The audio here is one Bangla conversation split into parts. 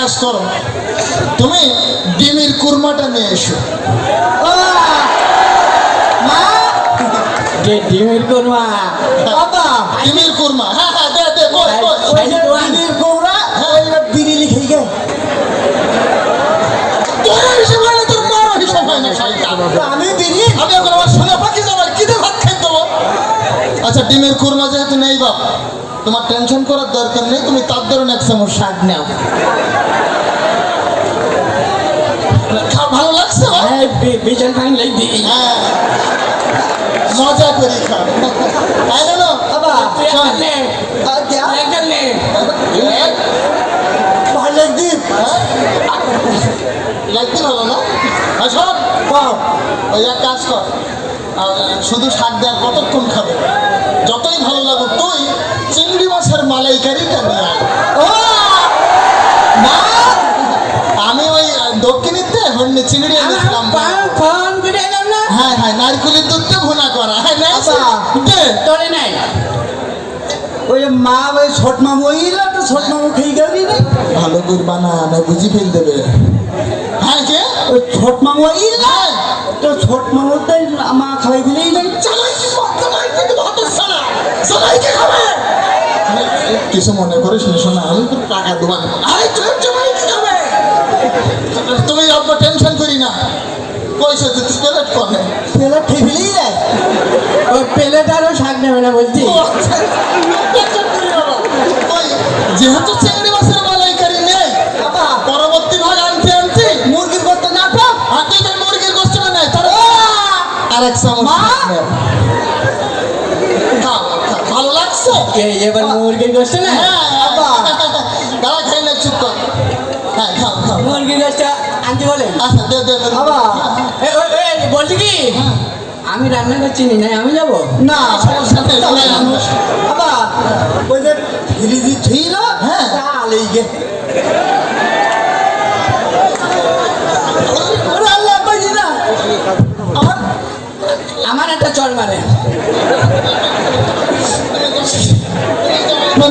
কাজ করো তুমি ডিমের কুরমাটা নিয়ে এসো। ডিমের কোরমা। বাবা! ডিমের কুরমা। হ্যাঁ হ্যাঁ দে দে বিড়ি লিখে গে। আচ্ছা ডিমের কুরমা যেহেতু নেই বাপ তোমার টেনশন করার দরকার নেই তুমি তার ধরুন এক চামচ শাক নাও। হ্যাঁ? হ্যাঁ শুধু শাক দেওয়ার কতক্ষণ খাবে যতই ভালো লাগুক তুই চিংড়ি মাছের আয় আমি ওই দক্ষিণীতে চিংড়ি এনেছিলাম হ্যাঁ হ্যাঁ নারকুলির দুধটা ভুনা করা হ্যাঁ? বাবা। দে। তোরে নাই ওই মা ওই ছোট মামু ওইলা তো ছোট মামু খেয়ে গেলি না ভালো করে বানা না বুঝি ফেল দেবে হ্যাঁ কে ওই ছোট মামু ওইলা হ্যাঁ। তো ছোট মামু তাই মা খাওয়াই দিলেই না চালাইকে বাপ, চালাইকে তো ভাত সালা। চালাইকে খাবে। কিছু মনে করিস না শোনা আমি তো টাকা দেবান আরে তোর জামাইকে খাবে তুমি আপনার টেনশন করি না পয়সা দিতে পেলেট করে পেলা ঠেবিলেই যায় ওই প্লেটারও শাক নেবে না বলছি? বাবা। যেহেতু চিংড়ি মাছের মালাইকারি নেই বাবা। পরবর্তী ভাগ আনতে আনতে মুরগির করতে না তো? আর তুই তোর মুরগির গোষ্ঠ নেই তার আর এক। ভালো লাগছে? এবার মুরগির গোষ্ঠ না? হ্যাঁ, বাবা। দাঁড়া খাই না চুপ কর হ্যাঁ খাও খাও মুরগির গোষ্ঠ আনতে বলেন আচ্ছা দে দে। বাবা। বলছি কি? আমি রান্না করছি নি নাই আমি যাব? না সমস্যা নেই, তোরাই বাবা ওই যে ফ্রিজি ছিল হ্যাঁ। গে আমার একটা চল মারে।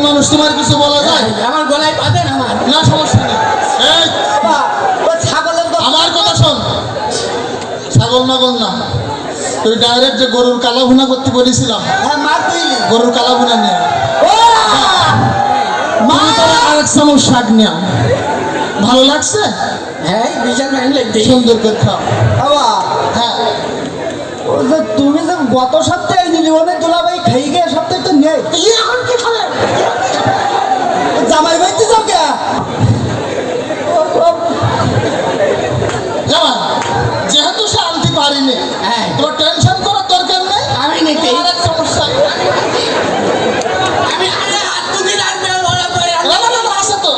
মানুষ তোমার কিছু বলা যায়? আমার গলায় পাতেন আমার। না সমস্যা নেই এই, বাবা ওই ছাগলের কথা আমার কথা শোন মাগল না তুই ডাইরেক্ট যে গরুর কালা ভুনা করতে বলেছিলাম। হ্যাঁ গরুর কালা ভুনা নিয়ে আরেক চামচ শাক নিয়ে। ভালো লাগছে? হ্যাঁ সুন্দর করে খাও। হ্যাঁ। তুমি যে গত সপ্তাহে নিলি মনে দুলাভাই খাই গে সপ্তাহে তো নেই। এখন কি খাবে? জামাই বাইতে যাও কে জামা যেহেতু সে আনতে পারিনি। হ্যাঁ। তোমার টেনশন করার দরকার নেই? আমি নিতে সমস্যা। আমি তো।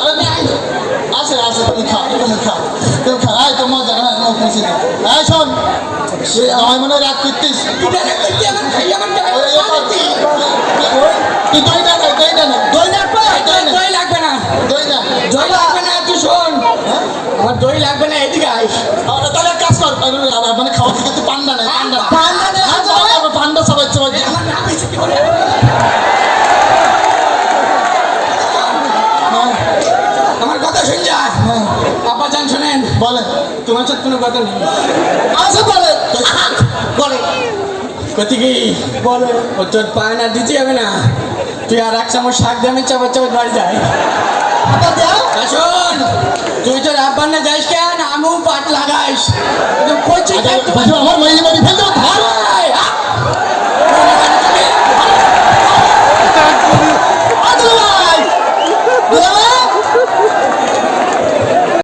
আছে তুমি খাও তুমি খাও তুমি খাও। আয় তো মজা হ্যাঁ মুখ দিই শোন আমার মনে হয় রাগ করতিস। তুই দই না দই না শোনেন বলেন তোমার সাথে কোনো কথা নেই। আচ্ছা বলে বলে কতি কি? বলে ও তোর পায় না দিতে হবে না। তুই আর এক চামচ শাক দামে চাপা চাপা বাড়ি যাই। আবার দাও। তা শোন তুই তোর আব্বার না যাইস কেন? আমিও পাট লাগাইস। আমার ফেল ধর